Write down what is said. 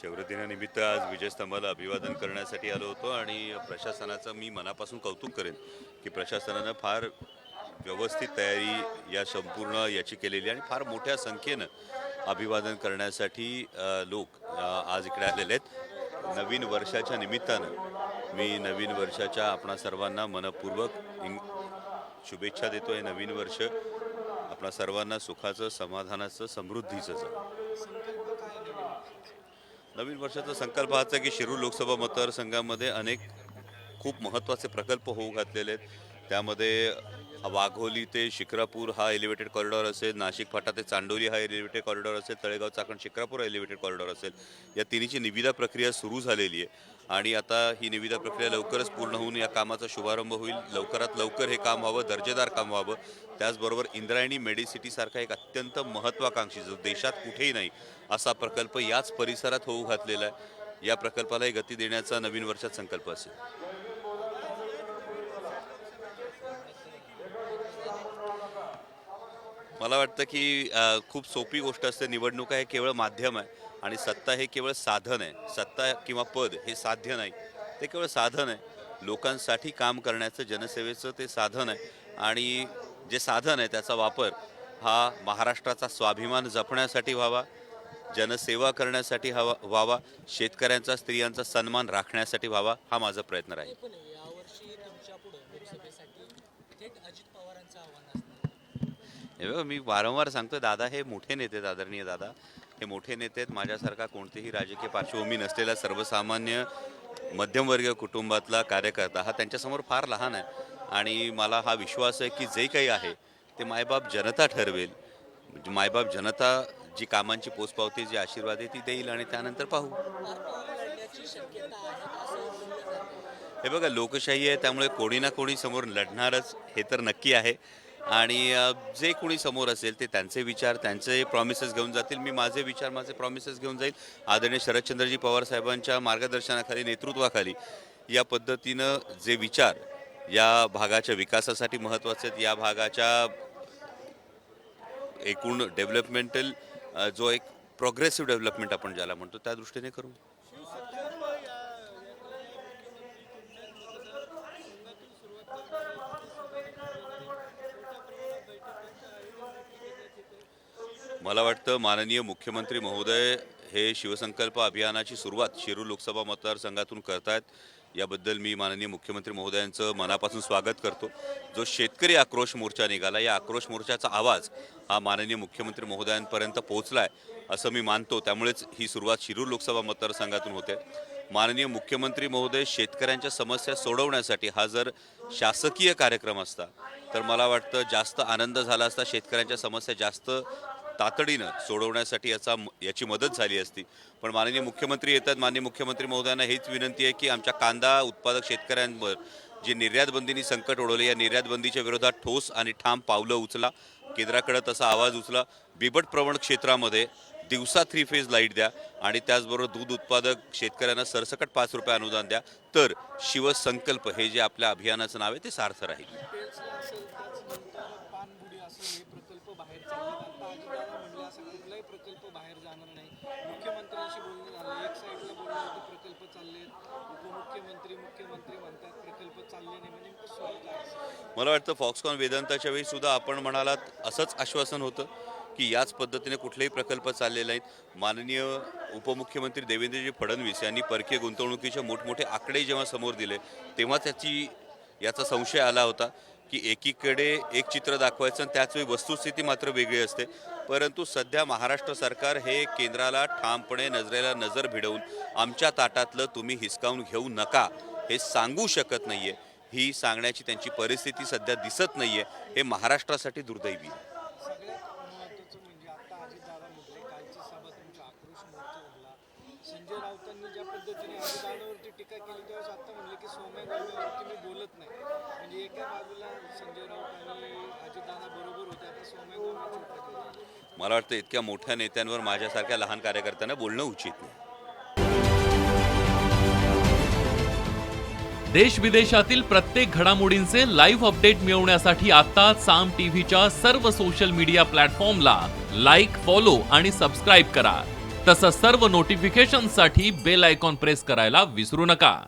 शौर्यदिनानिमित्त आज विजयस्तंभाला अभिवादन करण्यासाठी आलो होतो आणि प्रशासनाचं मी मनापासून कौतुक करेन की प्रशासनानं फार व्यवस्थित तयारी या संपूर्ण याची केलेली आणि फार मोठ्या संख्येनं अभिवादन करण्यासाठी लोक आज इकडे आलेले आहेत. नवीन वर्षाच्या निमित्तानं मी नवीन वर्षाच्या आपणा सर्वांना मनपूर्वक इंग शुभेच्छा देतो आहे नवीन वर्ष आपणा सर्वांना सुखाचं समाधानाचं समृद्धीचं जावं. नवीन वर्षाचा संकल्प हाच आहे की शिरूर लोकसभा मतदारसंघामध्ये अनेक खूप महत्त्वाचे प्रकल्प होऊ घातलेले आहेत. त्यामध्ये वाघोली ते शिक्रापूर हा एलिव्हेटेड कॉरिडॉर असेल नाशिक फाटा ते चांडोली हा एलिव्हेटेड कॉरिडॉर असेल तळेगाव चाकण शिक्रापूर हा एलिव्हेटेड कॉरिडॉर असेल. या तिन्हीची निविदा प्रक्रिया सुरू झालेली आहे. आणि आता ही निविदा प्रक्रिया लवकरच पूर्ण होऊन या कामाचा शुभारंभ होईल. लवकरात लवकर हे काम व्हावं दर्जेदार काम व्हावं. त्याचबरोबर इंद्रायणी मेडिसिटीसारखा एक अत्यंत महत्त्वाकांक्षी जो देशात कुठेही नाही असा प्रकल्प याच परिसरात होऊ घातलेला आहे. या प्रकल्पालाही गती देण्याचा नवीन वर्षात संकल्प असेल. मला वाटतं की खूप सोपी गोष्ट असते. निवडणुका हे केवळ माध्यम आहे. आणि सत्ता हे केवळ साधन आहे. सत्ता किंवा पद हे साध्य नाही. ते केवळ साधन आहे. लोकांसाठी काम करण्याचं जनसेवेचं ते साधन आहे. आणि जे साधन आहे त्याचा वापर हा महाराष्ट्राचा स्वाभिमान जपण्यासाठी व्हावा जनसेवा करण्यासाठी हवा व्हावा शेतकऱ्यांचा स्त्रियांचा सन्मान राखण्यासाठी व्हावा हा माझा प्रयत्न राहील. मी वारंवार सांगतो दादा हे मोठे नेते आदरणीय दादा. हे मोठे नेते आहेत. माझ्यासारखा कोणतीही राजकीय पार्श्वभूमी नसलेला सर्वसामान्य मध्यमवर्गीय कुटुंबातला कार्यकर्ता हा त्यांच्यासमोर फार लहान आहे. आणि मला हा विश्वास आहे की जे काही आहे ते मायबाप जनता ठरवेल. म्हणजे मायबाप जनता जी कामांची पोचपावती जी आशीर्वाद आहे ती देईल आणि त्यानंतर पाहू. हे बघा लोकशाही आहे त्यामुळे कोणी ना कोणी समोर लढणारच हे तर नक्की आहे. आणि जे कोणी समोर असेल ते त्यांचे विचार त्यांचे प्रॉमिसेस घेऊन जातील. मी माझे विचार माझे प्रॉमिसेस घेऊन जाईल. आदरणीय शरदचंद्रजी पवार साहेबांच्या मार्गदर्शनाखाली नेतृत्वाखाली या पद्धतीनं जे विचार या भागाच्या विकासासाठी महत्त्वाचे आहेत या भागाच्या एकूण डेव्हलपमेंटल जो एक प्रोग्रेसिव्ह डेव्हलपमेंट आपण ज्याला म्हणतो त्या दृष्टीने करू. मला वाटतं माननीय मुख्यमंत्री महोदय हे शिवसंकल्प अभियानाची सुरुवात शिरूर लोकसभा मतदारसंघातून करतायत. याबद्दल मी माननीय मुख्यमंत्री महोदयांचं मनापासून स्वागत करतो. जो शेतकरी आक्रोश मोर्चा निघाला या आक्रोश मोर्चाचा आवाज हा माननीय मुख्यमंत्री महोदयांपर्यंत पोहोचला आहे असं मी मानतो. त्यामुळेच ही सुरुवात शिरूर लोकसभा मतदारसंघातून होते. माननीय मुख्यमंत्री महोदय शेतकऱ्यांच्या समस्या सोडवण्यासाठी हा जर शासकीय कार्यक्रम असता तर मला वाटतं जास्त आनंद झाला असता शेतकऱ्यांच्या समस्या जास्त तातडीनं सोडवण्यासाठी याचा याची मदत झाली असती. पण माननीय मुख्यमंत्री येतात. माननीय मुख्यमंत्री महोदयांना हेच विनंती आहे की आमच्या कांदा उत्पादक शेतकऱ्यांवर जे निर्यातबंदीनी संकट ओढवले या निर्यात बंदीच्या विरोधात ठोस आणि ठाम पावलं उचला. केंद्राकडे तसा आवाज उचला. बिबट प्रवण क्षेत्रामध्ये दिवसा थ्री फेज लाइट द्या आणि त्याचबरोबर दूध उत्पादक शेतकऱ्यांना सरसकट पाच रुपये अनुदान द्या. तर शिवसंकल्प हे जे आपल्या अभियानाचं नाव आहे ते सार्थ राहील. पाणबुडी असेल हे प्रकल्प बाहेर म्हणलं असं कुठलाही प्रकल्प बाहेर जाणार नाही. मुख्यमंत्र्यांशी बोलणं झालं. एक साईडला बोलणं होतं प्रकल्प चालले उपमुख्यमंत्री मुख्यमंत्री म्हणतात प्रकल्प चालले नाही म्हणजे सुरू काय मला वाटतं फॉक्सकॉन वेदांताच्या वेळी सुद्धा आपण म्हणालात असंच आश्वासन होतं की याच पद्धतीने कुठलेही प्रकल्प चाललेले नाहीत. माननीय उपमुख्यमंत्री देवेंद्रजी फडणवीस यांनी परकीय गुंतवणुकीचे मोठमोठे आकडे जेव्हा समोर दिले तेव्हा त्याची याचा संशय आला होता. की एकीकडे एक चित्र दाखवायचं आणि त्याच वेळी वस्तुस्थिती मात्र वेगळी असते. परंतु सध्या महाराष्ट्र सरकार हे केंद्राला ठामपणे नजरेला नजर भिडवून आमच्या ताटातलं तुम्ही हिसकावून घेऊ नका हे सांगू शकत नाहीये. ही सांगण्याची त्यांची परिस्थिती सध्या दिसत नाहीये. हे महाराष्ट्रासाठी दुर्दैवी आहे. संजय राऊतांनी ज्या पद्धतीने टीका केली त्यावेळेस आता म्हणले की सौम्य गौरवरती मी बोलत नाही म्हणजे एका बाजूला संजय राऊत आणि अजितदादा बरोबर होते आता सौम्य गौरव चुप होते. मला वाटतं इतक्या मोठ्या नेत्यांवर माझ्यासारख्या लहान कार्यकर्त्यांना बोलणं उचित नाही. देश विदेशातील प्रत्येक घडामोडींचे लाईव्ह अपडेट मिळवण्यासाठी आता साम टीव्हीच्या सर्व सोशल मीडिया प्लॅटफॉर्मला लाईक फॉलो आणि सबस्क्राईब करा. तसंच सर्व नोटिफिकेशनसाठी बेल आयकॉन प्रेस करायला विसरू नका.